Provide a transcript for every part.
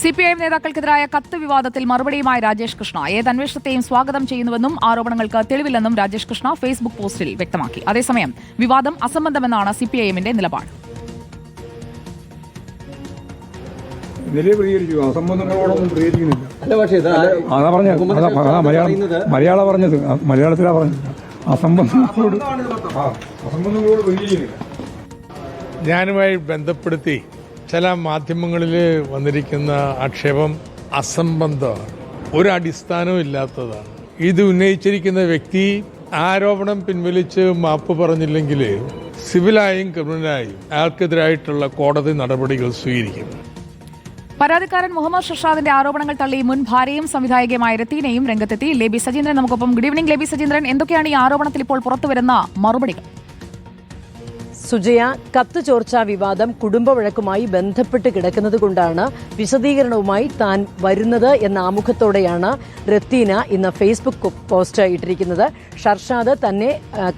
C P I M നേതാക്കൾക്കെതിരായ കത്ത് വിവാദത്തിൽ മറുപടിയുമായി രാജേഷ് കൃഷ്ണ. ഏത് അന്വേഷണത്തെയും സ്വാഗതം ചെയ്യുന്നുവെന്നും ആരോപണങ്ങൾക്ക് തെളിവില്ലെന്നും രാജേഷ് കൃഷ്ണ ഫേസ്ബുക്ക് പോസ്റ്റിൽ വ്യക്തമാക്കി. അതേസമയം വിവാദം അസംബന്ധമെന്നാണ് സി പി ഐ എമ്മിന്റെ നിലപാട് അസംബന്ധങ്ങളോടൊന്നും പ്രതികരിക്കുന്നില്ല മലയാളം പറഞ്ഞത്. മലയാളത്തിലാ പറഞ്ഞത്. അസംബന്ധങ്ങളോട് അസംബന്ധങ്ങളോട് പ്രതികരിക്കുന്നില്ല ഞാനുമായി ബന്ധപ്പെടുത്തി ചില മാധ്യമങ്ങളിൽ വന്നിരിക്കുന്ന ആക്ഷേപം അസംബന്ധമാണ്. ഒരു അടിസ്ഥാനവും ഇല്ലാത്തതാണ്. ഇത് ഉന്നയിച്ചിരിക്കുന്ന വ്യക്തി ആരോപണം പിൻവലിച്ച് മാപ്പ് പറഞ്ഞില്ലെങ്കിൽ സിവിലായും ക്രിമിനലായും അയാൾക്കെതിരായിട്ടുള്ള കോടതി നടപടികൾ സ്വീകരിക്കും. പരാതിക്കാരൻ മുഹമ്മദ് ഷഷാദിന്റെ ആരോപണങ്ങൾ തള്ളി മുൻ ഭാര്യയും സംവിധായകയുമായ രത്തീനയും രംഗത്തെത്തി. ലേബി സജീന്ദ്രൻ നമുക്കൊപ്പം. Good evening Lebi Sajeendran. എന്തൊക്കെയാണ് ഈ ആരോപണത്തിൽ ഇപ്പോൾ പുറത്തുവരുന്ന മറുപടികൾ? സുജയ കത്ത് ചോർച്ചാ വിവാദം കുടുംബ വഴക്കുമായി ബന്ധപ്പെട്ട് കിടക്കുന്നതുകൊണ്ടാണ് വിശദീകരണവുമായി താൻ വരുന്നത് എന്ന ആമുഖത്തോടെയാണ് റത്തീന ഇന്ന് ഫേസ്ബുക്ക് പോസ്റ്റ് ഇട്ടിരിക്കുന്നത്. ഷർഷാദ് തന്നെ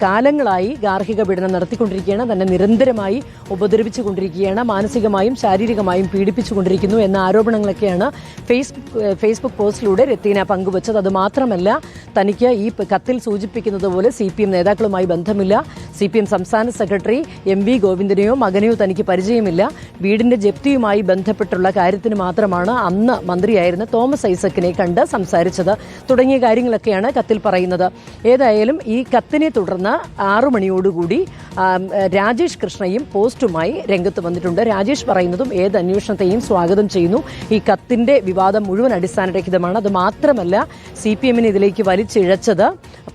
കാലങ്ങളായി ഗാർഹിക പീഡനം നടത്തിക്കൊണ്ടിരിക്കുകയാണ്. തന്നെ നിരന്തരമായി ഉപദ്രവിച്ചുകൊണ്ടിരിക്കുകയാണ്. മാനസികമായും ശാരീരികമായും പീഡിപ്പിച്ചുകൊണ്ടിരിക്കുന്നു എന്ന ആരോപണങ്ങളൊക്കെയാണ് ഫേസ്ബുക്ക് ഫേസ്ബുക്ക് പോസ്റ്റിലൂടെ രത്തീന പങ്കുവച്ചത്. അത് മാത്രമല്ല തനിക്ക് ഈ കത്തിൽ സൂചിപ്പിക്കുന്നത് പോലെ സി പി എം നേതാക്കളുമായി ബന്ധമില്ല. സി പി എം സംസ്ഥാന സെക്രട്ടറി എം വി ഗോവിന്ദനെയോ മകനെയോ തനിക്ക് പരിചയമില്ല. വീടിന്റെ ജപ്തിയുമായി ബന്ധപ്പെട്ടുള്ള കാര്യത്തിന് മാത്രമാണ് അന്ന് മന്ത്രിയായിരുന്ന തോമസ് ഐസക്കിനെ കണ്ട് സംസാരിച്ചത്. തുടങ്ങിയ കാര്യങ്ങളൊക്കെയാണ് കത്തിൽ പറയുന്നത്. ഏതായാലും ഈ കത്തിനെ തുടർന്ന് ആറു മണിയോടുകൂടി രാജേഷ് കൃഷ്ണയും പോസ്റ്റുമായി രംഗത്ത് വന്നിട്ടുണ്ട്. രാജേഷ് പറയുന്നതും ഏത് അന്വേഷണത്തെയും സ്വാഗതം ചെയ്യുന്നു. ഈ കത്തിന്റെ വിവാദം മുഴുവൻ അടിസ്ഥാനരഹിതമാണ്. അത് മാത്രമല്ല സി പി എമ്മിനെ ഇതിലേക്ക് വലിച്ചിഴച്ചത്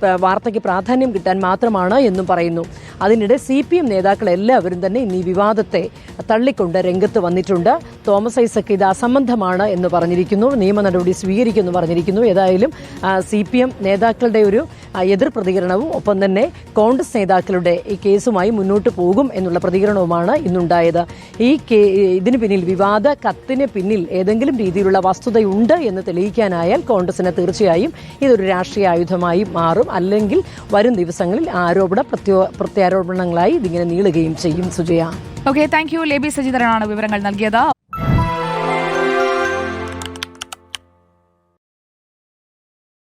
പ- വാർത്തയ്ക്ക് പ്രാധാന്യം കിട്ടാൻ മാത്രമാണ് എന്നും പറയുന്നു. അതിനിടെ സി പി എം നേതാക്കൾ എല്ലാവരും തന്നെ ഇന്ന് ഈ വിവാദത്തെ തള്ളിക്കൊണ്ട് രംഗത്ത് വന്നിട്ടുണ്ട്. തോമസ് ഐസക് ഇത് അസംബന്ധമാണ് എന്ന് പറഞ്ഞിരിക്കുന്നു. നിയമ നടപടി സ്വീകരിക്കുമെന്ന് പറഞ്ഞിരിക്കുന്നു. ഏതായാലും സി പി എം നേതാക്കളുടെ ഒരു എതിർ പ്രതികരണവും ഒപ്പം തന്നെ കോൺഗ്രസ് നേതാക്കളുടെ ഈ കേസുമായി മുന്നോട്ട് പോകും എന്നുള്ള പ്രതികരണവുമാണ് ഇന്നുണ്ടായത്. ഈ കേ- ഇതിന് പിന്നിൽ വിവാദ കത്തിന് പിന്നിൽ ഏതെങ്കിലും രീതിയിലുള്ള വസ്തുതയുണ്ട് എന്ന് തെളിയിക്കാനായാൽ കോൺഗ്രസിന് തീർച്ചയായും ഇതൊരു രാഷ്ട്രീയ ആയുധമായി മാറും. അല്ലെങ്കിൽ വരും ദിവസങ്ങളിൽ ആരോപണ പ്രത്യോ പ്രത്യാരോപണങ്ങളായി ഇതിങ്ങനെ നീളുകയും ചെയ്യും Sujaya. Okay thank you Lebi സജീന്ദ്രനാണ് വിവരങ്ങൾ നൽകിയത്.